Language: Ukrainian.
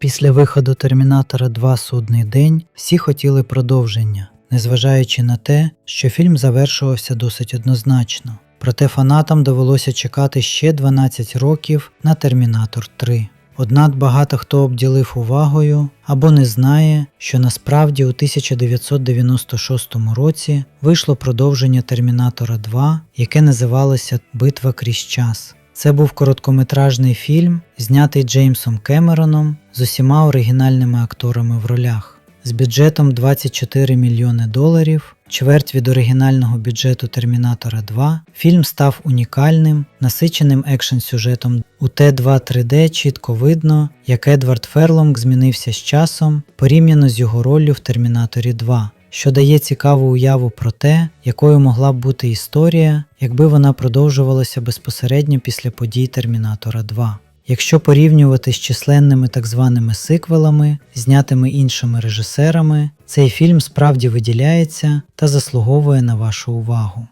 Після виходу Термінатора 2 Судний день всі хотіли продовження, незважаючи на те, що фільм завершувався досить однозначно. Проте фанатам довелося чекати ще 12 років на Термінатор 3. Однак багато хто обділив увагою або не знає, що насправді у 1996 році вийшло продовження Термінатора 2, яке називалося Битва крізь час. Це був короткометражний фільм, знятий Джеймсом Кемероном з усіма оригінальними акторами в ролях. З бюджетом 24 мільйони доларів, чверть від оригінального бюджету Термінатора 2, фільм став унікальним, насиченим екшн сюжетом. У Т2 3D чітко видно, як Едвард Ферлонг змінився з часом порівняно з його роллю в Термінаторі 2, що дає цікаву уяву про те, якою могла б бути історія, якби вона продовжувалася безпосередньо після подій Термінатора 2. Якщо порівнювати з численними так званими сиквелами, знятими іншими режисерами, цей фільм справді виділяється та заслуговує на вашу увагу.